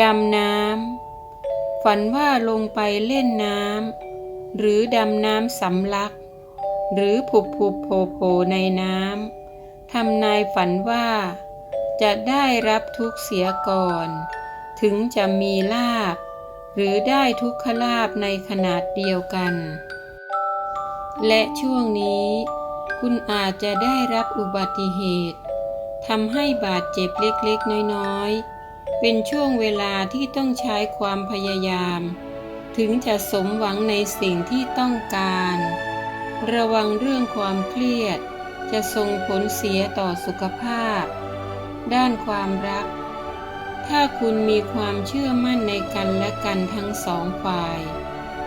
ดำน้ำ ฝันว่าลงไปเล่นน้ำ หรือดำน้ำสำลัก หรือผุบผุบโผโผในน้ำ ทำนายฝันว่า จะได้รับทุกเสียก่อน ถึงจะมีลาบ หรือได้ทุกขลาบในขนาดเดียวกัน และช่วงนี้ คุณอาจจะได้รับอุบัติเหตุทำให้บาดเจ็บเล็กๆ น้อยๆ เป็นช่วงเวลาที่ต้องใช้ความพยายาม ถึงจะสมหวังในสิ่งที่ต้องการ ระวังเรื่องความเครียด จะส่งผลเสียต่อสุขภาพ ด้านความรัก ถ้าคุณมีความเชื่อมั่นในกันและกันทั้งสองฝ่าย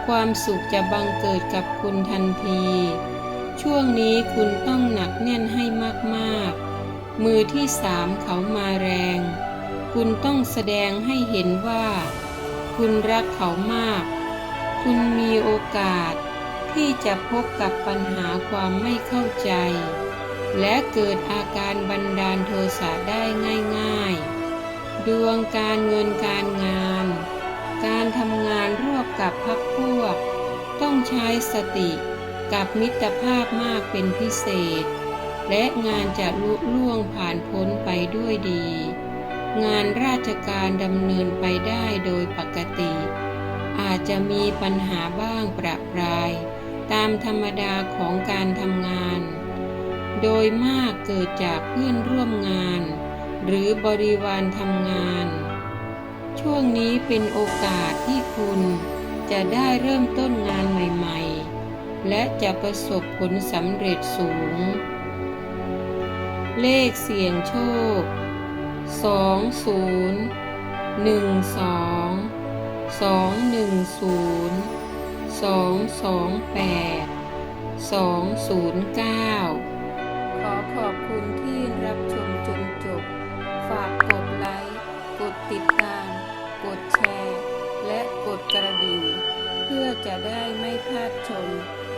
ความสุขจะบังเกิดกับคุณทันที ช่วงนี้คุณต้องหนักแน่นให้มากๆ มือที่สามเขามาแรง คุณต้องแสดงให้เห็นว่า คุณรักเขามาก คุณมีโอกาสที่จะพบกับปัญหาความไม่เข้าใจ และเกิดอาการบันดาลโทสะได้ง่าย ๆ ดวงการเงินการงาน การทำงานร่วมกับพักพวก ต้องใช้สติกับมิตรภาพมากเป็นพิเศษ และงานจะลุล่วงผ่านพ้นไปด้วยดี งานราชการดำเนินไปได้โดยปกติ อาจจะมีปัญหาบ้างประปราย ตามธรรมดาของการทำงาน โดยมากเกิดจากเพื่อนร่วมงาน หรือบริวารทำงาน ช่วงนี้เป็นโอกาสที่คุณจะได้เริ่มต้นงานใหม่ๆ และจะประสบผลสำเร็จสูง เลขเสี่ยงโชค สองศูนย์หนึ่งสองสองหนึ่งศูนย์สองสองแปดสองศูนย์เก้าขอขอบคุณที่รับชมจนจบ ฝากกดไลค์ กดติดตาม กดแชร์ และกดกระดิ่ง เพื่อจะได้ไม่พลาดชม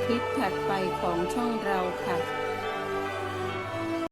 คลิปถัดไปของช่องเราค่ะ